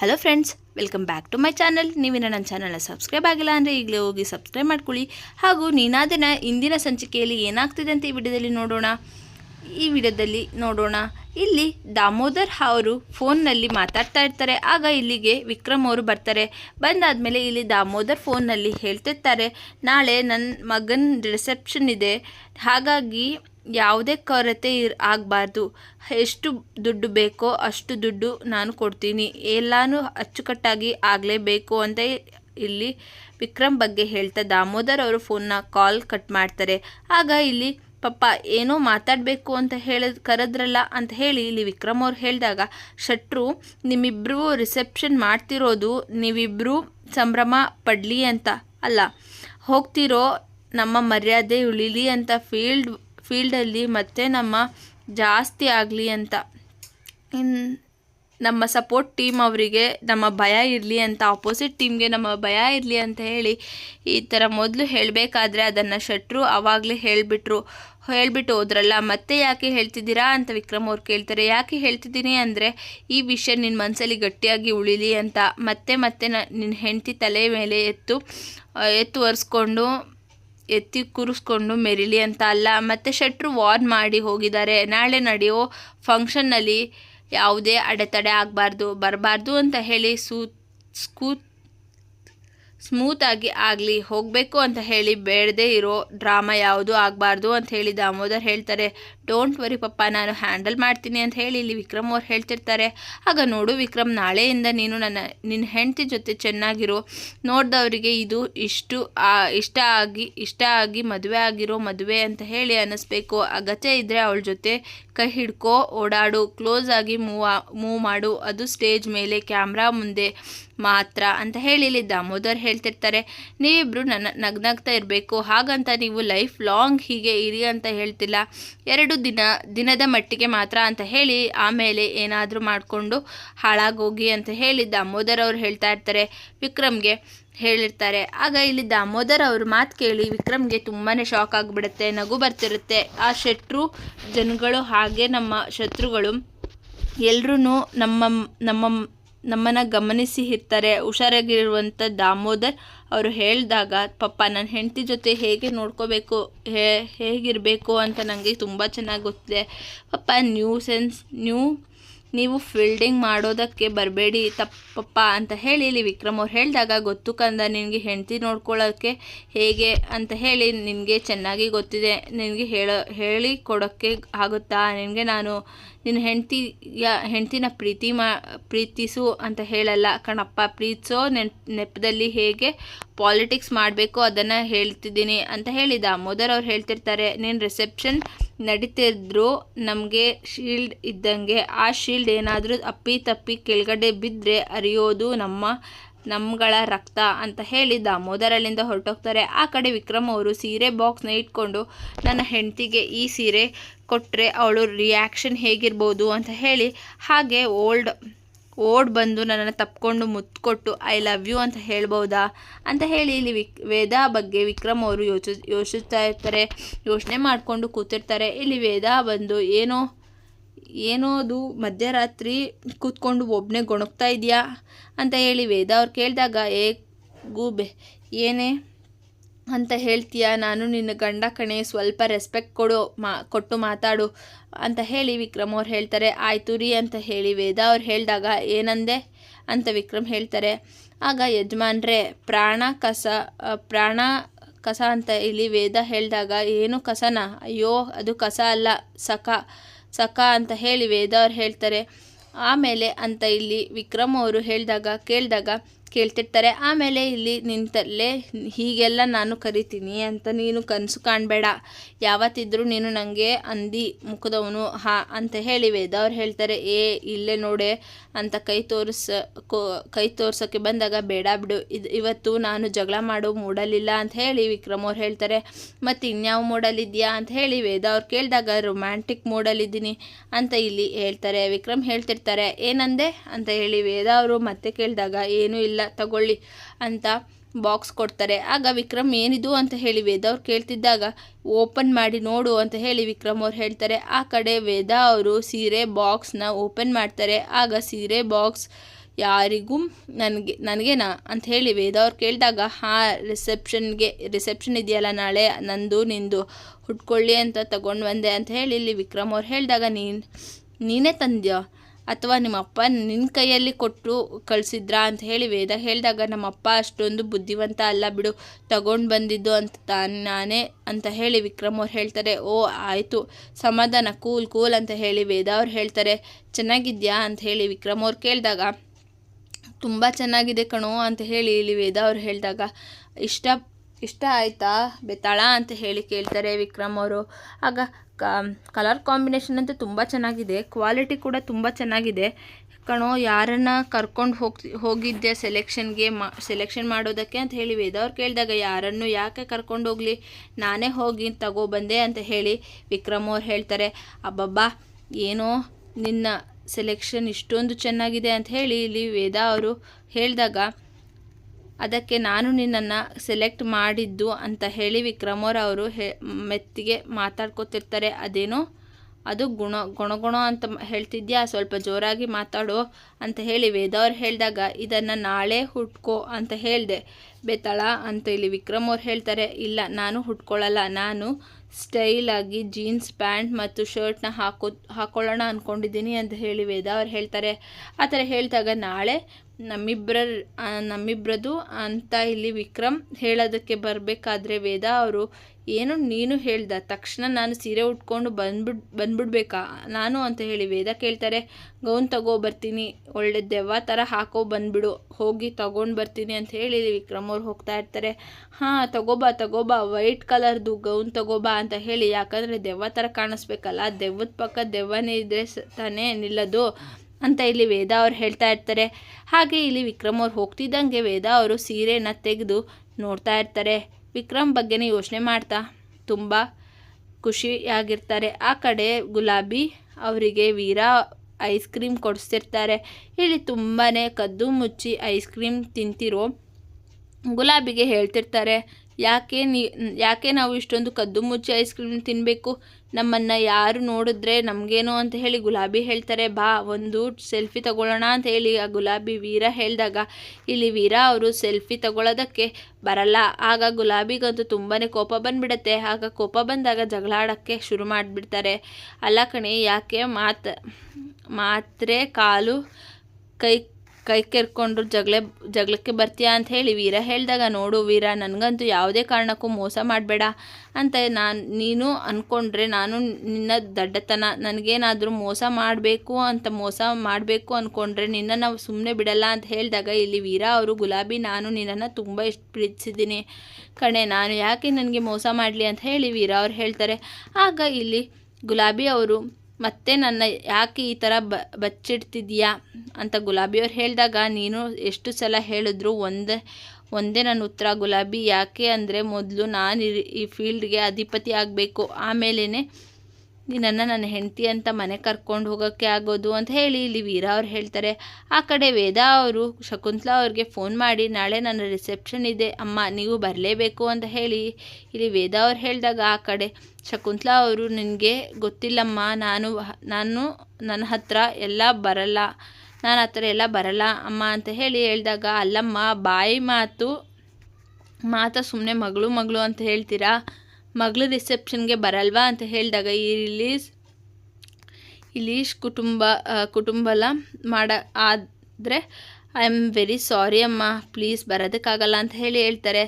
Hello friends welcome back to my channel ನೀವಿನ ನನ್ನ ಚಾನಲ್ನ subscribe ಆಗಿಲ್ಲ ಅಂದರೆ ಈಗಲೇ ಹೋಗಿ ಸಬ್ಸ್ಕ್ರೈಬ್ ಮಾಡ್ಕೊಳ್ಳಿ. ಹಾಗೂ ನೀನಾದಿನ ಇಂದಿನ ಸಂಚಿಕೆಯಲ್ಲಿ ಏನಾಗ್ತಿದೆ ಅಂತ ಈ ವಿಡಿಯೋದಲ್ಲಿ ನೋಡೋಣ. ಈ ವಿಡಿಯೋದಲ್ಲಿ ನೋಡೋಣ. ಇಲ್ಲಿ ದಾಮೋದರ್ ಅವರು ಫೋನ್ನಲ್ಲಿ ಮಾತಾಡ್ತಾ ಇರ್ತಾರೆ. ಆಗ ಇಲ್ಲಿಗೆ ವಿಕ್ರಮ್ ಅವರು ಬರ್ತಾರೆ. ಬಂದಾದಮೇಲೆ ಇಲ್ಲಿ ದಾಮೋದರ್ ಫೋನ್ನಲ್ಲಿ ಹೇಳ್ತಿರ್ತಾರೆ. ನಾಳೆ ನನ್ನ ಮಗನ ರಿಸೆಪ್ಷನ್ ಇದೆ. ಹಾಗಾಗಿ ಯಾವುದೇ ಕೊರತೆ ಇರ್ ಆಗಬಾರ್ದು. ಎಷ್ಟು ದುಡ್ಡು ಬೇಕೋ ಅಷ್ಟು ದುಡ್ಡು ನಾನು ಕೊಡ್ತೀನಿ. ಎಲ್ಲಾನು ಅಚ್ಚುಕಟ್ಟಾಗಿ ಆಗಲೇಬೇಕು ಅಂತ ಇಲ್ಲಿ ವಿಕ್ರಮ್ ಬಗ್ಗೆ ಹೇಳ್ತಾ ದಾಮೋದರ್ ಅವರು ಫೋನ್ನ ಕಾಲ್ ಕಟ್ ಮಾಡ್ತಾರೆ. ಆಗ ಇಲ್ಲಿ, ಪಪ್ಪ, ಏನೋ ಮಾತಾಡಬೇಕು ಅಂತ ಹೇಳದ್ ಕರೆದ್ರಲ್ಲ? ಅಂತ ಹೇಳಿ ಇಲ್ಲಿ ವಿಕ್ರಮ್ ಅವ್ರು ಹೇಳಿದಾಗ ಶಟ್ರು ನಿಮ್ಮಿಬ್ಬರು ರಿಸೆಪ್ಷನ್ ಮಾಡ್ತಿರೋದು ನೀವಿಬ್ಬರೂ ಸಂಭ್ರಮ ಪಡಲಿ ಅಂತ. ಅಲ್ಲ, ಹೋಗ್ತಿರೋ ನಮ್ಮ ಮರ್ಯಾದೆ ಉಳಿಲಿ ಅಂತ ಫೀಲ್ಡ್ ಫೀಲ್ಡಲ್ಲಿ ಮತ್ತೆ ನಮ್ಮ ಜಾಸ್ತಿ ಆಗಲಿ ಅಂತ. ನಮ್ಮ ಸಪೋರ್ಟ್ ಟೀಮ್ ಅವರಿಗೆ ನಮ್ಮ ಭಯ ಇರಲಿ ಅಂತ ಆಪೋಸಿಟ್ ಟೀಮ್ಗೆ ನಮ್ಮ ಭಯ ಇರಲಿ ಅಂತ ಹೇಳಿ ಈ ಥರ ಮೊದಲು ಹೇಳಬೇಕಾದ್ರೆ ಅದನ್ನು ಶಟ್ರು ಆವಾಗಲೇ ಹೇಳಿಬಿಟ್ರು, ಹೇಳಿಬಿಟ್ಟು ಹೋದ್ರಲ್ಲ. ಮತ್ತೆ ಯಾಕೆ ಹೇಳ್ತಿದ್ದೀರಾ ಅಂತ ವಿಕ್ರಮ್ ಅವ್ರು ಕೇಳ್ತಾರೆ. ಯಾಕೆ ಹೇಳ್ತಿದ್ದೀನಿ ಅಂದರೆ, ಈ ವಿಷಯ ನಿನ್ನ ಮನಸ್ಸಲ್ಲಿ ಗಟ್ಟಿಯಾಗಿ ಉಳಿಲಿ ಅಂತ. ಮತ್ತೆ ಮತ್ತೆ ನಿನ್ನ ಹೆಂಡತಿ ತಲೆ ಮೇಲೆ ಎತ್ತು ಎತ್ತು ಒರೆಸ್ಕೊಂಡು ಎತ್ತಿ ಕೂರಿಸ್ಕೊಂಡು ಮೆರಿಲಿ ಅಂತ ಅಲ್ಲ, ಮತ್ತು ಶೆಟ್ರು ವಾರ್ನ್ ಮಾಡಿ ಹೋಗಿದ್ದಾರೆ. ನಾಳೆ ನಡೆಯೋ ಫಂಕ್ಷನ್ನಲ್ಲಿ ಯಾವುದೇ ಅಡೆತಡೆ ಆಗಬಾರ್ದು, ಬರಬಾರ್ದು ಅಂತ ಹೇಳಿ ಸೂ ಸ್ಕೂ ಸ್ಮೂತಾಗಿ ಆಗಲಿ, ಹೋಗಬೇಕು ಅಂತ ಹೇಳಿ ಬೇಡದೇ ಇರೋ ಡ್ರಾಮಾ ಯಾವುದು ಆಗಬಾರ್ದು ಅಂತ ಹೇಳಿ ದಾಮೋದರ್ ಹೇಳ್ತಾರೆ. ಡೋಂಟ್ ವರಿ ಪಪ್ಪ, ನಾನು ಹ್ಯಾಂಡಲ್ ಮಾಡ್ತೀನಿ ಅಂತ ಹೇಳಿ ಇಲ್ಲಿ ವಿಕ್ರಮ್ ಅವ್ರು ಹೇಳ್ತಿರ್ತಾರೆ. ಆಗ ನೋಡು ವಿಕ್ರಮ್, ನಾಳೆಯಿಂದ ನೀನು ನನ್ನ ನಿನ್ನ ಹೆಂಡತಿ ಜೊತೆ ಚೆನ್ನಾಗಿರೋ, ನೋಡಿದವರಿಗೆ ಇದು ಇಷ್ಟು ಇಷ್ಟ ಆಗಿ ಇಷ್ಟ ಆಗಿ ಮದುವೆ ಆಗಿರೋ ಮದುವೆ ಅಂತ ಹೇಳಿ ಅನ್ನಿಸ್ಬೇಕು ಅಗತ್ಯ ಇದ್ದರೆ ಅವಳ ಜೊತೆ ಕೈ ಹಿಡ್ಕೋ, ಓಡಾಡು ಕ್ಲೋಸ್ ಆಗಿ ಮೂವ್ ಮೂವ್ ಮಾಡು. ಅದು ಸ್ಟೇಜ್ ಮೇಲೆ ಕ್ಯಾಮ್ರಾ ಮುಂದೆ ಮಾತ್ರ ಅಂತ ಹೇಳಿ ಇಲ್ಲಿ ದಾಮೋದರ್ ಹೇಳ್ತಿರ್ತಾರೆ. ನೀವಿಬ್ರು ನನ್ನ, ನಗ್ನಗ್ತಾ ಇರಬೇಕು. ಹಾಗಂತ ನೀವು ಲೈಫ್ ಲಾಂಗ್ ಹೀಗೆ ಇರಿ ಅಂತ ಹೇಳ್ತಿಲ್ಲ. ಎರಡು ದಿನ, ದಿನದ ಮಟ್ಟಿಗೆ ಮಾತ್ರ ಅಂತ ಹೇಳಿ ಆಮೇಲೆ ಏನಾದರೂ ಮಾಡಿಕೊಂಡು ಹಾಳಾಗೋಗಿ ಅಂತ ಹೇಳಿ ದಾಮೋದರ್ ಅವರು ಹೇಳ್ತಾ ಇರ್ತಾರೆ, ವಿಕ್ರಮ್ಗೆ ಹೇಳಿರ್ತಾರೆ. ಆಗ ಇಲ್ಲಿ ದಾಮೋದರ್ ಅವ್ರ ಮಾತು ಕೇಳಿ ವಿಕ್ರಮ್ಗೆ ತುಂಬಾ ಶಾಕ್ ಆಗಿಬಿಡುತ್ತೆ, ನಗು ಬರ್ತಿರುತ್ತೆ. ಆ ಶತ್ರು ಜನಗಳು ಹಾಗೆ ನಮ್ಮ ಶತ್ರುಗಳು ಎಲ್ಲರೂ ನಮ್ಮ ನಮ್ಮ ನಮ್ಮನ್ನು ಗಮನಿಸಿ ಇರ್ತಾರೆ ಹುಷಾರಾಗಿರುವಂಥ ದಾಮೋದರ್ ಅವರು ಹೇಳಿದಾಗ, ಪಪ್ಪ ನನ್ನ ಹೆಂಡತಿ ಜೊತೆ ಹೇಗೆ ನೋಡ್ಕೋಬೇಕು? ಹೇ, ಹೇಗಿರಬೇಕು ಅಂತ ನನಗೆ ತುಂಬ ಚೆನ್ನಾಗಿ ಗೊತ್ತಿದೆ. ಪಪ್ಪ ನ್ಯೂ ಸೆನ್ಸ್ ನ್ಯೂ ನೀವು ಫೀಲ್ಡಿಂಗ್ ಮಾಡೋದಕ್ಕೆ ಬರಬೇಡಿ. ತಪ್ಪಪ್ಪ ಅಂತ ಹೇಳಿ ಇಲ್ಲಿ ವಿಕ್ರಮ್ ಅವ್ರು ಹೇಳಿದಾಗ, ಗೊತ್ತು ಕಂದ, ನಿನಗೆ ಹೆಂಡತಿ ನೋಡ್ಕೊಳ್ಳೋಕ್ಕೆ ಹೇಗೆ ಅಂತ ಹೇಳಿ ನಿನಗೆ ಚೆನ್ನಾಗಿ ಗೊತ್ತಿದೆ. ನಿನಗೆ ಹೇಳೋ, ಹೇಳಿ ಕೊಡೋಕ್ಕೆ ಆಗುತ್ತಾ? ನಿನಗೆ ನಾನು ನಿನ್ನ ಹೆಂಡತಿಯ, ಹೆಂಡತಿನ ಪ್ರೀತಿ ಮಾ, ಪ್ರೀತಿಸು ಅಂತ ಹೇಳಲ್ಲ. ಕಣಪ್ಪ, ಪ್ರೀತಿಸೋ ನೆನ್, ನೆಪದಲ್ಲಿ ಹೇಗೆ ಪಾಲಿಟಿಕ್ಸ್ ಮಾಡಬೇಕು ಅದನ್ನು ಹೇಳ್ತಿದ್ದೀನಿ ಅಂತ ಹೇಳಿದ. ಮೊದಲ ಅವ್ರು ಹೇಳ್ತಿರ್ತಾರೆ, ನೀನು ರಿಸೆಪ್ಷನ್ ನಡೀತಿದ್ರು, ನಮಗೆ ಶೀಲ್ಡ್ ಇದ್ದಂಗೆ. ಆ ಶೀಲ್ಡ್ ಏನಾದರೂ ಅಪ್ಪಿ ತಪ್ಪಿ ಕೆಳಗಡೆ ಬಿದ್ದರೆ ಅರಿಯೋದು ನಮ್ಮ ನಮ್ಗಳ ರಕ್ತ ಅಂತ ಹೇಳಿ ದಾಮೋದರಲ್ಲಿಂದ ಹೊರಟೋಗ್ತಾರೆ. ಆ ಕಡೆ ವಿಕ್ರಮ್ ಅವರು ಸೀರೆ ಬಾಕ್ಸ್ನ ಇಟ್ಕೊಂಡು, ನನ್ನ ಹೆಂಡತಿಗೆ ಈ ಸೀರೆ ಕೊಟ್ಟರೆ ಅವಳು ರಿಯಾಕ್ಷನ್ ಹೇಗಿರ್ಬೋದು ಅಂತ ಹೇಳಿ, ಹಾಗೆ ಓಲ್ಡ್, ಓಡ್ ಬಂದು ನನ್ನನ್ನು ತಪ್ಕೊಂಡು ಮುತ್ಕೊಟ್ಟು ಐ ಲವ್ ಯು ಅಂತ ಹೇಳ್ಬೋದಾ ಅಂತ ಹೇಳಿ ಇಲ್ಲಿ ವಿಕ್, ವೇದ ಬಗ್ಗೆ ವಿಕ್ರಮ್ ಅವರು ಯೋಚ, ಯೋಚಿಸ್ತಾ ಇರ್ತಾರೆ. ಯೋಚನೆ ಮಾಡಿಕೊಂಡು ಕೂತಿರ್ತಾರೆ. ಇಲ್ಲಿ ವೇದ ಬಂದು, ಏನೋ ಏನೋ ಅದು ಮಧ್ಯರಾತ್ರಿ ಕೂತ್ಕೊಂಡು ಒಬ್ಬನೇ ಗೊಣಗ್ತಾ ಇದೆಯಾ ಅಂತ ಹೇಳಿ ವೇದ ಅವ್ರು ಕೇಳಿದಾಗ, ಏ ಗೂಬೆ, ಏನೇ ಅಂತ ಹೇಳ್ತೀಯ? ನಾನು ನಿನ್ನ ಗಂಡ ಕಣೆ, ಸ್ವಲ್ಪ ರೆಸ್ಪೆಕ್ಟ್ ಕೊಡು, ಮಾ, ಕೊಟ್ಟು ಮಾತಾಡು, ಅಂತ ಹೇಳಿ ವಿಕ್ರಮ್ ಅವ್ರು ಹೇಳ್ತಾರೆ. ಆಯ್ತು ರೀ, ಅಂತ ಹೇಳಿ ವೇದ ಅವ್ರು ಹೇಳಿದಾಗ, ಏನಂದೆ? ಅಂತ ವಿಕ್ರಮ್ ಹೇಳ್ತಾರೆ. ಆಗ ಯಜಮಾನ್ರೆ, ಪ್ರಾಣ ಕಸ ಪ್ರಾಣ ಕಸ, ಅಂತ ಇಲ್ಲಿ ವೇದ ಹೇಳಿದಾಗ, ಏನು ಕಸನ? ಅಯ್ಯೋ, ಅದು ಕಸ ಅಲ್ಲ ಸಕ ಸಕ ಅಂತ ಹೇಳಿ ವೇದ ಅವ್ರು ಹೇಳ್ತಾರೆ. ಆಮೇಲೆ ಅಂತ ಇಲ್ಲಿ ವಿಕ್ರಮ್ ಅವರು ಹೇಳಿದಾಗ ಕೇಳಿದಾಗ ಕೇಳ್ತಿರ್ತಾರೆ. ಆಮೇಲೆ ಇಲ್ಲಿ ನಿಂತಲ್ಲೇ, ಹೀಗೆಲ್ಲ ನಾನು ಕರಿತೀನಿ ಅಂತ ನೀನು ಕನಸು ಕಾಣಬೇಡ. ಯಾವತ್ತಿದ್ರೂ ನೀನು ನನಗೆ ಅಂದಿ ಮುಖದವನು, ಹಾ, ಅಂತ ಹೇಳಿ ವೇದ ಅವ್ರು ಹೇಳ್ತಾರೆ. ಏ, ಇಲ್ಲೇ ನೋಡೆ ಅಂತ ಕೈ ತೋರಿಸ, ಕೋ ತೋರಿಸೋಕ್ಕೆ ಬಂದಾಗ, ಬೇಡ ಬಿಡು, ಇದು, ಇವತ್ತು ನಾನು ಜಗಳ ಮಾಡೋ ಮೂಡಲಿಲ್ಲ ಅಂತ ಹೇಳಿ ವಿಕ್ರಮ್ ಅವ್ರು ಹೇಳ್ತಾರೆ. ಮತ್ತು ಇನ್ಯಾವ ಮೂಡಲ್ಲಿದ್ಯಾ? ಅಂತ ಹೇಳಿ ವೇದ ಅವ್ರು ಕೇಳಿದಾಗ, ರೊಮ್ಯಾಂಟಿಕ್ ಮೂಡಲ್ಲಿದ್ದೀನಿ ಅಂತ ಇಲ್ಲಿ ಹೇಳ್ತಾರೆ. ವಿಕ್ರಮ್ ಹೇಳ್ತಿರ್ತಾರೆ. ಏನಂದೆ? ಅಂತ ಹೇಳಿ ವೇದ ಅವರು ಮತ್ತೆ ಕೇಳಿದಾಗ, ಏನೂ ಇಲ್ಲ ತಗೊಳ್ಳಿ ಅಂತ ಬಾಕ್ಸ್ ಕೊಡ್ತಾರೆ. ಆಗ ವಿಕ್ರಮ್, ಏನಿದು ಅಂತ ಹೇಳಿ ವೇದ ಅವ್ರು ಕೇಳ್ತಿದ್ದಾಗ, ಓಪನ್ ಮಾಡಿ ನೋಡು ಅಂತ ಹೇಳಿ ವಿಕ್ರಮ್ ಅವ್ರು ಹೇಳ್ತಾರೆ. ಆ ಕಡೆ ವೇದ ಅವರು ಸೀರೆ ಬಾಕ್ಸ್ನ ಓಪನ್ ಮಾಡ್ತಾರೆ. ಆಗ ಸೀರೆ ಬಾಕ್ಸ್ ಯಾರಿಗೂ ನನಗೆ, ನನಗೇನಾ ಅಂತ ಹೇಳಿ ವೇದ ಅವ್ರು ಕೇಳಿದಾಗ, ಹಾಂ ರಿಸೆಪ್ಷನ್ಗೆ ರಿಸೆಪ್ಷನ್ ಇದೆಯಲ್ಲ ನಾಳೆ, ನಂದು, ನಿಂದು ಹುಟ್ಕೊಳ್ಳಿ ಅಂತ ತಗೊಂಡು ಬಂದೆ ಅಂತ ಹೇಳಿ ಇಲ್ಲಿ ವಿಕ್ರಮ್ ಅವ್ರು ಹೇಳಿದಾಗ, ನೀನು, ನೀನೇ ತಂದ್ಯೋ? ಅಥವಾ ನಿಮ್ಮ ಅಪ್ಪ ನಿನ್ನ ಕೈಯಲ್ಲಿ ಕೊಟ್ಟು ಕಳಿಸಿದ್ರಾ ಅಂತ ಹೇಳಿ ವೇದ ಹೇಳಿದಾಗ ನಮ್ಮ ಅಪ್ಪ ಅಷ್ಟೊಂದು ಬುದ್ಧಿವಂತ ಅಲ್ಲ ಬಿಡು, ತಗೊಂಡು ಬಂದಿದ್ದು ಅಂತ ತಾನು ನಾನೇ ಅಂತ ಹೇಳಿ ವಿಕ್ರಮ್ ಅವ್ರು ಹೇಳ್ತಾರೆ. ಓ, ಆಯಿತು, ಸಮಾಧಾನ, ಕೂಲ್ ಕೂಲ್ ಅಂತ ಹೇಳಿ ವೇದ ಅವ್ರು ಹೇಳ್ತಾರೆ. ಚೆನ್ನಾಗಿದ್ಯಾ? ಅಂತ ಹೇಳಿ ವಿಕ್ರಮ್ ಅವ್ರು ಕೇಳಿದಾಗ, ತುಂಬ ಚೆನ್ನಾಗಿದೆ ಕಣೋ ಅಂತ ಹೇಳಿ ಇಲ್ಲಿ ವೇದ ಅವ್ರು ಹೇಳಿದಾಗ, ಇಷ್ಟ ಇಷ್ಟ ಆಯಿತಾ? ಬೆತ್ತಾಳ? ಅಂತ ಹೇಳಿ ಕೇಳ್ತಾರೆ ವಿಕ್ರಮ್ ಅವರು. ಆಗ ಕಲರ್ ಕಾಂಬಿನೇಷನ್ ಅಂತೂ ತುಂಬ ಚೆನ್ನಾಗಿದೆ. ಕ್ವಾಲಿಟಿ ಕೂಡ ತುಂಬ ಚೆನ್ನಾಗಿದೆ. ಕಣೋ, ಯಾರನ್ನ ಕರ್ಕೊಂಡು ಹೋಗ್ತಿ, ಹೋಗಿದ್ದೆ ಸೆಲೆಕ್ಷನ್ಗೆ ಮಾ ಸೆಲೆಕ್ಷನ್ ಮಾಡೋದಕ್ಕೆ ಅಂತ ಹೇಳಿ ವೇದವ್ರು ಕೇಳಿದಾಗ, ಯಾರನ್ನು ಯಾಕೆ ಕರ್ಕೊಂಡು ಹೋಗಲಿ? ನಾನೇ ಹೋಗಿ ತಗೊಬಂದೆ ಅಂತ ಹೇಳಿ ವಿಕ್ರಮ್ ಅವ್ರು ಹೇಳ್ತಾರೆ. ಅಬ್ಬಬ್ಬಾ, ಏನೋ ನಿನ್ನ ಸೆಲೆಕ್ಷನ್ ಇಷ್ಟೊಂದು ಚೆನ್ನಾಗಿದೆ ಅಂತ ಹೇಳಿ ಇಲ್ಲಿ ವೇದ ಅವರು ಹೇಳಿದಾಗ ಅದಕ್ಕೆ ನಾನು ನಿನ್ನನ್ನು ಸೆಲೆಕ್ಟ್ ಮಾಡಿದ್ದು ಅಂತ ಹೇಳಿ ವಿಕ್ರಮೋರ್ ಅವರು ಹೇ, ಮೆತ್ತಿಗೆ ಮಾತಾಡ್ಕೊತಿರ್ತಾರೆ. ಅದೇನೋ, ಅದು ಗುಣ, ಗುಣಗುಣ ಅಂತ ಹೇಳ್ತಿದ್ಯಾ? ಸ್ವಲ್ಪ ಜೋರಾಗಿ ಮಾತಾಡು ಅಂತ ಹೇಳಿ ವೇದವ್ರು ಹೇಳಿದಾಗ, ಇದನ್ನು ನಾಳೆ ಹುಟ್ಕೋ ಅಂತ ಹೇಳಿದೆ. ಬೇತಾಳ ಅಂತ ಇಲ್ಲಿ ವಿಕ್ರಮ್ ಅವ್ರು ಹೇಳ್ತಾರೆ, ಇಲ್ಲ, ನಾನು ಹುಟ್ಕೊಳ್ಳಲ್ಲ ನಾನು ಸ್ಟೈಲಾಗಿ ಜೀನ್ಸ್ ಪ್ಯಾಂಟ್ ಮತ್ತು ಶರ್ಟ್ನ ಹಾಕೋ, ಹಾಕೊಳ್ಳೋಣ ಅಂದ್ಕೊಂಡಿದ್ದೀನಿ ಅಂತ ಹೇಳಿ ವೇದ ಅವ್ರು ಹೇಳ್ತಾರೆ. ಆ ಥರ ಹೇಳಿದಾಗ ನಾಳೆ ನಮ್ಮಿಬ್ಬರ ನಮ್ಮಿಬ್ಬರದು ಅಂತ ಇಲ್ಲಿ ವಿಕ್ರಮ್ ಹೇಳೋದಕ್ಕೆ ಬರಬೇಕಾದ್ರೆ ವೇದ ಅವರು, ಏನು ನೀನು ಹೇಳ್ದ? ತಕ್ಷಣ ನಾನು ಸೀರೆ ಉಟ್ಕೊಂಡು ಬಂದ್ಬಿಡ್, ಬಂದ್ಬಿಡ್ಬೇಕಾ? ನಾನು ಅಂತ ಹೇಳಿ ವೇದ ಕೇಳ್ತಾರೆ, ಗೌನ್ ತಗೋ ಬರ್ತೀನಿ, ಒಳ್ಳೆ ದೆವ್ವ ಥರ ಹಾಕೋ ಬಂದ್ಬಿಡು, ಹೋಗಿ ತಗೊಂಡು ಬರ್ತೀನಿ ಅಂತ ಹೇಳಿ ವಿಕ್ರಮ್ ಅವ್ರು ಹೋಗ್ತಾ ಇರ್ತಾರೆ. ಹಾಂ ತಗೋಬಾ ತಗೋಬಾ ವೈಟ್ ಕಲರ್ದು ಗೌನ್ ತಗೋಬಾ ಅಂತ ಹೇಳಿ, ಯಾಕಂದರೆ ದೆವ್ವ ಥರ ಕಾಣಿಸ್ಬೇಕಲ್ಲ, ದೆವ್ವದ ಪಕ್ಕ ದೆವ್ವನೇ ಇದ್ದರೆ ತಾನೇ ನಿಲ್ಲದು. ಅಂತ ಇಲ್ಲಿ ವೇದ ಅವ್ರು ಹೇಳ್ತಾ ಇರ್ತಾರೆ. ಹಾಗೆ ಇಲ್ಲಿ ವಿಕ್ರಮ್ ಅವ್ರು ಹೋಗ್ತಿದ್ದಂಗೆ ವೇದ ಅವರು ಸೀರೆನ ತೆಗೆದು ನೋಡ್ತಾ ಇರ್ತಾರೆ. ವಿಕ್ರಮ್ ಬಗ್ಗೆನೇ ಯೋಚನೆ ಮಾಡ್ತಾ ತುಂಬ ಖುಷಿಯಾಗಿರ್ತಾರೆ. ಆ ಕಡೆ ಗುಲಾಬಿ ಅವರಿಗೆ ವೀರ ಐಸ್ ಕ್ರೀಮ್ ಕೊಡಿಸ್ತಿರ್ತಾರೆ. ಇಲ್ಲಿ ತುಂಬಾ ಕದ್ದು ಮುಚ್ಚಿ ಐಸ್ ಕ್ರೀಮ್ ತಿಂತಿರೋ ಗುಲಾಬಿಗೆ ಹೇಳ್ತಿರ್ತಾರೆ. ಯಾಕೆ ನೀ, ಯಾಕೆ ನಾವು ಇಷ್ಟೊಂದು ಕದ್ದು ಮುಚ್ಚಿ ಐಸ್ ಕ್ರೀಮ್ ತಿನ್ನಬೇಕು ನಮ್ಮನ್ನು ಯಾರು ನೋಡಿದ್ರೆ ನಮಗೇನೋ ಅಂತ ಹೇಳಿ ಗುಲಾಬಿ ಹೇಳ್ತಾರೆ, ಬಾ, ಒಂದು ಸೆಲ್ಫಿ ತಗೊಳ್ಳೋಣ ಅಂತ ಹೇಳಿ ಆ ಗುಲಾಬಿ ವೀರ ಹೇಳಿದಾಗ, ಇಲ್ಲಿ ವೀರ ಅವರು ಸೆಲ್ಫಿ ತಗೊಳ್ಳೋದಕ್ಕೆ ಬರಲ್ಲ. ಆಗ ಗುಲಾಬಿಗಂತೂ ತುಂಬಾ ಕೋಪ ಬಂದುಬಿಡತ್ತೆ. ಆಗ ಕೋಪ ಬಂದಾಗ ಜಗಳಾಡೋಕ್ಕೆ ಶುರು ಮಾಡಿಬಿಡ್ತಾರೆ. ಅಲ್ಲ ಕಣೆ, ಯಾಕೆ ಮಾತು, ಮಾತ್ರೆ ಕಾಲು ಕೈ ಕೈ ಕೆರ್ಕೊಂಡ್ರು ಜಗಳ ಜಗಳಕ್ಕೆ ಬರ್ತೀಯಾ ಅಂತ ಹೇಳಿ ವೀರ ಹೇಳಿದಾಗ, ನೋಡು ವೀರ, ನನಗಂತೂ ಯಾವುದೇ ಕಾರಣಕ್ಕೂ ಮೋಸ ಮಾಡಬೇಡ ಅಂತ ನಾನು, ನೀನು ಅಂದ್ಕೊಂಡ್ರೆ ನಾನು ನಿನ್ನ ದಡ್ಡತನ. ನನಗೇನಾದರೂ ಮೋಸ ಮಾಡಬೇಕು ಅಂತ ಮೋಸ ಮಾಡಬೇಕು ಅಂದ್ಕೊಂಡ್ರೆ ನಿನ್ನನ್ನು ಸುಮ್ಮನೆ ಬಿಡಲ್ಲ ಅಂತ ಹೇಳಿದಾಗ ಇಲ್ಲಿ ವೀರ ಅವರು, ಗುಲಾಬಿ, ನಾನು ನಿನ್ನನ್ನು ತುಂಬ ಇಷ್ಟ ಪ್ರೀತಿಸಿದ್ದೀನಿ. ಕಣೆ, ನಾನು ಯಾಕೆ ನನಗೆ ಮೋಸ ಮಾಡಲಿ ಅಂತ ಹೇಳಿ ವೀರ ಅವ್ರು ಹೇಳ್ತಾರೆ. ಆಗ ಇಲ್ಲಿ ಗುಲಾಬಿ ಅವರು ಮತ್ತೆ ನನ್ನ ಯಾಕೆ ಈ ಥರ ಬ ಬಚ್ಚಿಡ್ತಿದೀಯಾ ಅಂತ ಗುಲಾಬಿಯವ್ರು ಹೇಳಿದಾಗ, ನೀನು ಎಷ್ಟು ಸಲ ಹೇಳಿದ್ರು ಒಂದೇ ಒಂದೇ ನನ್ನ ಉತ್ತರ, ಗುಲಾಬಿ ಯಾಕೆ ಅಂದರೆ ಮೊದಲು ನಾನು ಈ ಫೀಲ್ಡ್ಗೆ ಅಧಿಪತಿ ಆಗಬೇಕು. ಆಮೇಲೇ ನಿನ್ನನ್ನು ನನ್ನ ಹೆಂಡತಿ ಅಂತ ಮನೆ ಕರ್ಕೊಂಡು ಹೋಗೋಕ್ಕೆ ಆಗೋದು ಅಂತ ಹೇಳಿ ಇಲ್ಲಿ ವೀರ ಅವ್ರು ಹೇಳ್ತಾರೆ. ಆ ಕಡೆ ವೇದ ಅವರು ಶಕುಂತಲಾ ಅವ್ರಿಗೆ ಫೋನ್ ಮಾಡಿ, ನಾಳೆ ನನ್ನ ರಿಸೆಪ್ಷನ್ ಇದೆ, ಅಮ್ಮ ನೀವು ಬರಲೇಬೇಕು ಅಂತ ಹೇಳಿ. ಇಲ್ಲಿ ವೇದ ಅವ್ರು ಹೇಳಿದಾಗ ಆ ಕಡೆ ಶಕುಂತಲಾ ಅವರು, ನಿನಗೆ ಗೊತ್ತಿಲ್ಲಮ್ಮ, ನಾನು ನಾನು ನನ್ನ ಹತ್ರ ಎಲ್ಲ ಬರಲ್ಲ, ನಾನು ಆ ಥರ ಎಲ್ಲ ಬರಲ್ಲ, ಅಮ್ಮ ಅಂತ ಹೇಳಿ ಹೇಳಿದಾಗ, ಅಲ್ಲಮ್ಮ, ಬಾಯಿ ಮಾತು, ಮಾತ ಸುಮ್ಮನೆ ಮಗಳು ಮಗಳು ಅಂತ ಹೇಳ್ತೀರಾ? ಮಗಳು ರಿಸೆಪ್ಷನ್ಗೆ ಬರಲ್ವಾ ಅಂತ ಹೇಳಿದಾಗ ಈ ರಿಲೀಸ್ ಇಲೀಷ್ ಕುಟುಂಬ ಕುಟುಂಬಲ ಮಾಡ, ಆದರೆ ಐ ಆಮ್ ವೆರಿ ಸಾರಿ ಅಮ್ಮ ಪ್ಲೀಸ್ ಬರೋದಕ್ಕಾಗಲ್ಲ ಅಂತ ಹೇಳಿ ಹೇಳ್ತಾರೆ.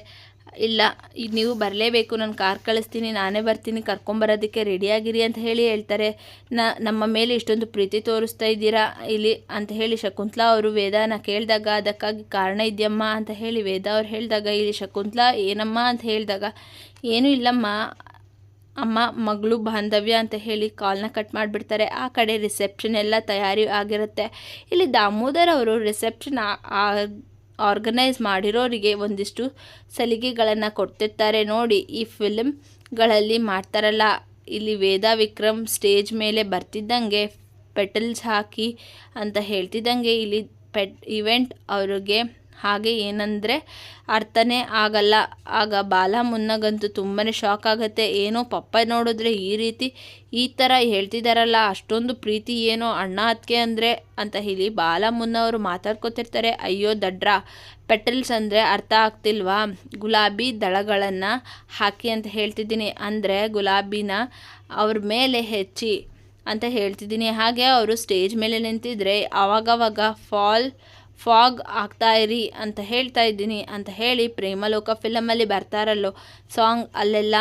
ಇಲ್ಲ ಈಗ ನೀವು ಬರಲೇಬೇಕು, ನಾನು ಕಾರ್ ಕಳಿಸ್ತೀನಿ, ನಾನೇ ಬರ್ತೀನಿ ಕರ್ಕೊಂಬರೋದಕ್ಕೆ ರೆಡಿಯಾಗಿರಿ ಅಂತ ಹೇಳಿ ಹೇಳ್ತಾರೆ. ನಮ್ಮ ಮೇಲೆ ಇಷ್ಟೊಂದು ಪ್ರೀತಿ ತೋರಿಸ್ತಾ ಇದ್ದೀರಾ? ಇಲ್ಲಿ ಅಂತ ಹೇಳಿ ಶಕುಂತ್ಲಾ ಅವರು ವೇದಾನ ಕೇಳಿದಾಗ, ಅದಕ್ಕಾಗಿ ಕಾರಣ ಇದೆಯಮ್ಮ ಅಂತ ಹೇಳಿ ವೇದ ಅವ್ರು ಹೇಳಿದಾಗ, ಇಲ್ಲಿ ಶಕುಂತ್ಲಾ, ಏನಮ್ಮ ಅಂತ ಹೇಳಿದಾಗ, ಏನೂ ಇಲ್ಲಮ್ಮ, ಅಮ್ಮ, ಮಗಳು, ಬಾಂಧವ್ಯ ಅಂತ ಹೇಳಿ ಕಾಲ್ನ ಕಟ್ ಮಾಡಿಬಿಡ್ತಾರೆ. ಆ ಕಡೆ ರಿಸೆಪ್ಷನ್ ಎಲ್ಲ ತಯಾರಿ ಆಗಿರುತ್ತೆ. ಇಲ್ಲಿ ದಾಮೋದರ್ ಅವರು ರಿಸೆಪ್ಷನ್ ಆರ್ಗನೈಸ್ ಮಾಡಿರೋರಿಗೆ ಒಂದಿಷ್ಟು ಸಲಿಗೆಗಳನ್ನು ಕೊಡ್ತಿರ್ತಾರೆ. ನೋಡಿ, ಈ ಫಿಲಮ್ಗಳಲ್ಲಿ ಮಾಡ್ತಾರಲ್ಲ, ಇಲ್ಲಿ ವೇದಾ ವಿಕ್ರಮ್ ಸ್ಟೇಜ್ ಮೇಲೆ ಬರ್ತಿದ್ದಂಗೆ ಪೆಟಲ್ಸ್ ಹಾಕಿ ಅಂತ ಹೇಳ್ತಿದ್ದಂಗೆ ಇಲ್ಲಿ ಪೆಟ್, ಇವೆಂಟ್ ಅವ್ರಿಗೆ ಹಾಗೆ ಏನಂದರೆ ಅರ್ಥನೇ ಆಗಲ್ಲ. ಆಗ ಬಾಲ ಮುನ್ನಗಂತೂ ತುಂಬಾ ಶಾಕ್ ಆಗುತ್ತೆ. ಏನೋ ಪಪ್ಪ ನೋಡಿದ್ರೆ ಈ ರೀತಿ ಈ ಥರ ಹೇಳ್ತಿದ್ದಾರಲ್ಲ ಅಷ್ಟೊಂದು ಪ್ರೀತಿ ಏನೋ ಅಣ್ಣ ಅದಕ್ಕೆ ಅಂದರೆ ಅಂತ ಹೇಳಿ ಬಾಲ ಮುನ್ನವರು ಮಾತಾಡ್ಕೊತಿರ್ತಾರೆ. ಅಯ್ಯೋ ದಡ್ರ ಪೆಟಲ್ಸ್ ಅಂದರೆ ಅರ್ಥ ಆಗ್ತಿಲ್ವಾ? ಗುಲಾಬಿ ದಳಗಳನ್ನು ಹಾಕಿ ಅಂತ ಹೇಳ್ತಿದ್ದೀನಿ. ಅಂದರೆ ಗುಲಾಬಿನ ಅವ್ರ ಮೇಲೆ ಹೆಚ್ಚಿ ಅಂತ ಹೇಳ್ತಿದ್ದೀನಿ. ಹಾಗೆ ಅವರು ಸ್ಟೇಜ್ ಮೇಲೆ ನಿಂತಿದ್ರೆ ಆವಾಗವಾಗ ಫಾಲ್ ಫಾಗ್ ಆಗ್ತಾ ಇರಿ ಅಂತ ಹೇಳ್ತಾ ಇದ್ದೀನಿ ಅಂತ ಹೇಳಿ ಪ್ರೇಮಲೋಕ ಫಿಲಮಲ್ಲಿ ಬರ್ತಾರಲ್ಲೋ ಸಾಂಗ್ ಅಲ್ಲೆಲ್ಲ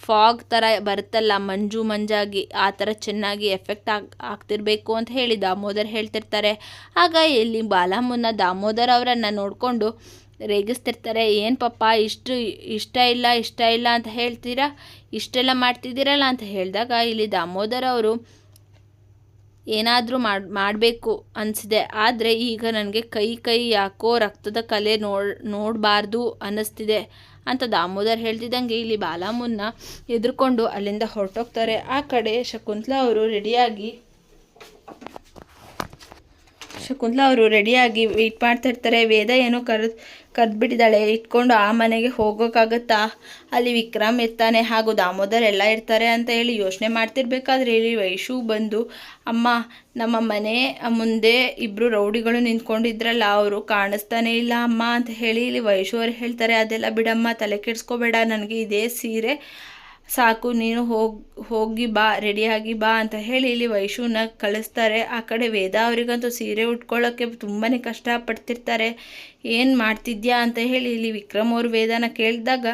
ಫಾಗ್ ಥರ ಬರುತ್ತಲ್ಲ, ಮಂಜು ಮಂಜಾಗಿ ಆ ಥರ ಚೆನ್ನಾಗಿ ಎಫೆಕ್ಟ್ ಆಗ್, ಆಗ್ತಿರಬೇಕು ಅಂತ ಹೇಳಿ ದಾಮೋದರ್ ಹೇಳ್ತಿರ್ತಾರೆ. ಆಗ ಇಲ್ಲಿ ಬಾಲಮ್ಮನ ದಾಮೋದರ್ ಅವರನ್ನು ನೋಡಿಕೊಂಡು ರೇಗಿಸ್ತಿರ್ತಾರೆ, ಏನು ಪಪ್ಪ, ಇಷ್ಟು ಇಷ್ಟ ಇಲ್ಲ ಇಷ್ಟ ಇಲ್ಲ ಅಂತ ಹೇಳ್ತೀರಾ? ಇಷ್ಟೆಲ್ಲ ಮಾಡ್ತಿದ್ದೀರಲ್ಲ? ಅಂತ ಹೇಳಿದಾಗ ಇಲ್ಲಿ ದಾಮೋದರ್ ಅವರು ಏನಾದರೂ ಮಾಡಿ, ಮಾಡಬೇಕು ಅನಿಸಿದೆ. ಆದರೆ ಈಗ ನನಗೆ ಕೈ ಕೈ ಯಾಕೋ ರಕ್ತದ ಕಲೆ ನೋಡ್, ನೋಡಬಾರ್ದು ಅನ್ನಿಸ್ತಿದೆ ಅಂತ ದಾಮೋದರ್ ಹೇಳ್ತಿದ್ದಂಗೆ ಇಲ್ಲಿ ಬಾಲಾಮುನ್ನ ಎದುರುಕೊಂಡು ಅಲ್ಲಿಂದ ಹೊರಟೋಗ್ತಾರೆ. ಆ ಕಡೆ ಶಕುಂತಲಾ ಅವರು ರೆಡಿಯಾಗಿ ಶಕುಂತಲಾ ಅವರು ರೆಡಿಯಾಗಿ ವೆಯ್ಟ್ ಮಾಡ್ತಾ ಇರ್ತಾರೆ. ವೇದ ಏನೋ ಕರೆದು ಕರೆದ್ಬಿಟ್ಟಿದ್ದಾಳೆ. ಇಟ್ಕೊಂಡು ಆ ಮನೆಗೆ ಹೋಗೋಕ್ಕಾಗತ್ತಾ? ಅಲ್ಲಿ ವಿಕ್ರಮ್ ಇರ್ತಾನೆ. ಹಾಗೂ ದಾಮೋದರ್ ಎಲ್ಲ ಇರ್ತಾರೆ ಅಂತ ಹೇಳಿ ಯೋಚನೆ ಮಾಡ್ತಿರ್ಬೇಕಾದ್ರೆ ಇಲ್ಲಿ ವೈಶು ಬಂದು, ಅಮ್ಮ, ನಮ್ಮ ಮನೆ ಮುಂದೆ ಇಬ್ಬರು ರೌಡಿಗಳು ನಿಂತ್ಕೊಂಡಿದ್ರಲ್ಲ, ಅವರು ಕಾಣಿಸ್ತಾನೆ ಇಲ್ಲ ಅಮ್ಮ ಅಂತ ಹೇಳಿ ಇಲ್ಲಿ ವೈಶು ಅವ್ರು ಹೇಳ್ತಾರೆ. ಅದೆಲ್ಲ ಬಿಡಮ್ಮ, ತಲೆ ಕೆಡಿಸ್ಕೋಬೇಡ. ನನಗೆ ಇದೇ ಸೀರೆ. ಸಾಕು, ನೀನು ಹೋಗಿ ಹೋಗಿ ಬಾ, ರೆಡಿಯಾಗಿ ಬಾ ಅಂತ ಹೇಳಿ ಇಲ್ಲಿ ವೈಶುನ ಕಳಿಸ್ತಾರೆ. ಆ ಕಡೆ ವೇದ ಅವರಿಗಂತೂ ಸೀರೆ ಉಟ್ಕೊಳ್ಳೋಕ್ಕೆ ತುಂಬಾ ಕಷ್ಟಪಡ್ತಿರ್ತಾರೆ. ಏನು ಮಾಡ್ತಿದ್ಯಾ ಅಂತ ಹೇಳಿ ಇಲ್ಲಿ ವಿಕ್ರಮ್ ಅವರು ವೇದನ ಕೇಳಿದಾಗ,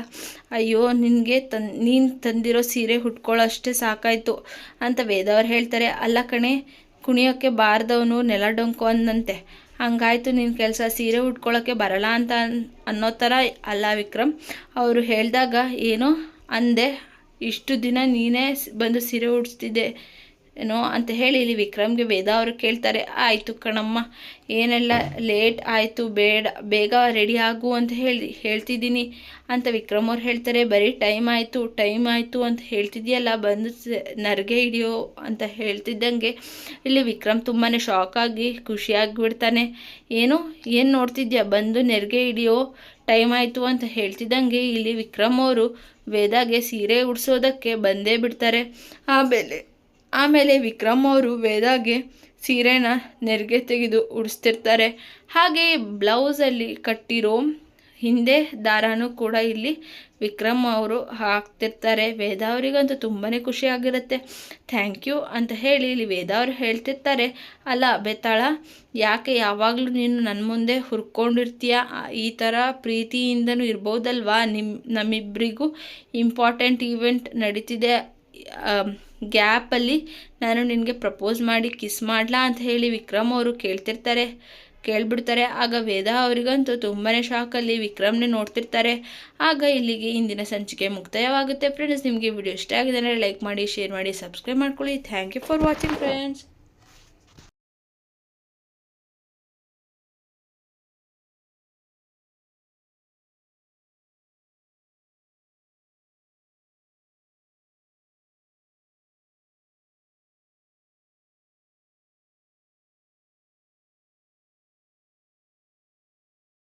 ಅಯ್ಯೋ, ನಿನಗೆ ತನ್, ನೀನು ತಂದಿರೋ ಸೀರೆ ಉಟ್ಕೊಳ್ಳೋ ಅಷ್ಟೇ ಸಾಕಾಯಿತು ಅಂತ ವೇದ ಅವ್ರು ಹೇಳ್ತಾರೆ. ಅಲ್ಲ ಕಣೆ ಕುಣಿಯೋಕ್ಕೆ ಬಾರ್ದವನು ನೆಲ ಡೊಂಕು ಅಂದಂತೆ. ಹಂಗಾಯ್ತು ನಿನ್ನ ಕೆಲಸ ಸೀರೆ ಉಟ್ಕೊಳ್ಳೋಕ್ಕೆ ಬರಲ್ಲ ಅಂತ ಅನ್ನೋ ಥರ ಅಲ್ಲ ವಿಕ್ರಮ್. ಅವರು ಹೇಳಿದಾಗ, ಏನೋ ಅಂದೆ ಇಷ್ಟು ದಿನ ನೀನೇ ಬಂದು ಸೀರೆ ಉಡಿಸ್ತಿದ್ದೆ. ಏನೋ ಅಂತ ಹೇಳಿ ಇಲ್ಲಿ ವಿಕ್ರಮ್ಗೆ ವೇದ ಅವರು ಕೇಳ್ತಾರೆ, ಆಯಿತು ಕಣಮ್ಮ, ಏನೆಲ್ಲ ಲೇಟ್ ಆಯಿತು, ಬೇಡ, ಬೇಗ ರೆಡಿ ಆಗು ಅಂತ ಹೇಳಿ, ಹೇಳ್ತಿದ್ದೀನಿ. ಅಂತ ವಿಕ್ರಮ್ ಅವ್ರು ಹೇಳ್ತಾರೆ, ಬರೀ ಟೈಮ್ ಆಯಿತು ಟೈಮ್ ಆಯಿತು ಅಂತ ಹೇಳ್ತಿದ್ಯಲ್ಲ, ಬಂದು ನರ್ಗೆ ಹಿಡಿಯೋ ಅಂತ ಹೇಳ್ತಿದ್ದಂಗೆ. ಇಲ್ಲಿ ವಿಕ್ರಮ್ ತುಂಬಾ ಶಾಕ್ ಆಗಿ ಖುಷಿಯಾಗಿಬಿಡ್ತಾನೆ ಏನು ಏನು ನೋಡ್ತಿದ್ಯಾ, ಬಂದು ನೆರಿಗೆ ಹಿಡಿಯೋ ಟೈಮ್ ಆಯಿತು ಅಂತ ಹೇಳ್ತಿದ್ದಂಗೆ. ಇಲ್ಲಿ ವಿಕ್ರಮ್ ಅವರು ವೇದಾಗೆ ಸೀರೆ ಉಡಿಸೋದಕ್ಕೆ ಬಂದೇ ಬಿಡ್ತಾರೆ. ಆಮೇಲೆ ಆಮೇಲೆ ವಿಕ್ರಮ್ ಅವರು ವೇದಾಗೆ ಸೀರೆನ ನೆರಿಗೆ ತೆಗೆದು ಉಡಿಸ್ತಿರ್ತಾರೆ. ಹಾಗೆ ಬ್ಲೌಸಲ್ಲಿ ಕಟ್ಟಿರೋ ಹಿಂದೆ ದಾರನೂ ಕೂಡ ಇಲ್ಲಿ ವಿಕ್ರಮ್ ಅವರು ಹಾಕ್ತಿರ್ತಾರೆ. ವೇದ ಅವರಿಗಂತೂ ತುಂಬಾ ಖುಷಿಯಾಗಿರುತ್ತೆ ಥ್ಯಾಂಕ್ ಯು ಅಂತ ಹೇಳಿ ಇಲ್ಲಿ ವೇದ ಅವರು ಹೇಳ್ತಿರ್ತಾರೆ. ಅಲ್ಲ ಬೆತ್ತಾಳ, ಯಾಕೆ ಯಾವಾಗಲೂ ನೀನು ನನ್ನ ಮುಂದೆ ಹುರ್ಕೊಂಡಿರ್ತೀಯ? ಈ ಥರ ಪ್ರೀತಿಯಿಂದನೂ ಇರ್ಬೋದಲ್ವಾ? ನಿಮ್ಮ ನಮ್ಮಿಬ್ಬರಿಗೂ ಇಂಪಾರ್ಟೆಂಟ್ ಈವೆಂಟ್ ನಡೀತಿದೆ. ಗ್ಯಾಪಲ್ಲಿ ನಾನು ನಿನಗೆ ಪ್ರಪೋಸ್ ಮಾಡಿ ಕಿಸ್ ಮಾಡಲಾ ಅಂತ ಹೇಳಿ ವಿಕ್ರಮ್ ಅವರು ಕೇಳ್ತಿರ್ತಾರೆ, ಕೇಳ್ಬಿಡ್ತಾರೆ. ಆಗ ವೇದ ಅವರಿಗಂತೂ ತುಂಬಾ ಶಾಕಲ್ಲಿ ವಿಕ್ರಮ್ನೇ ನೋಡ್ತಿರ್ತಾರೆ. ಆಗ ಇಲ್ಲಿಗೆ ಇಂದಿನ ಸಂಚಿಕೆ ಮುಕ್ತಾಯವಾಗುತ್ತೆ. ಫ್ರೆಂಡ್ಸ್ ನಿಮಗೆ ವಿಡಿಯೋ ಇಷ್ಟ ಆಗಿದೆ ಲೈಕ್ ಮಾಡಿ ಶೇರ್ ಮಾಡಿ ಸಬ್ಸ್ಕ್ರೈಬ್ ಮಾಡ್ಕೊಳ್ಳಿ. Thank you for watching friends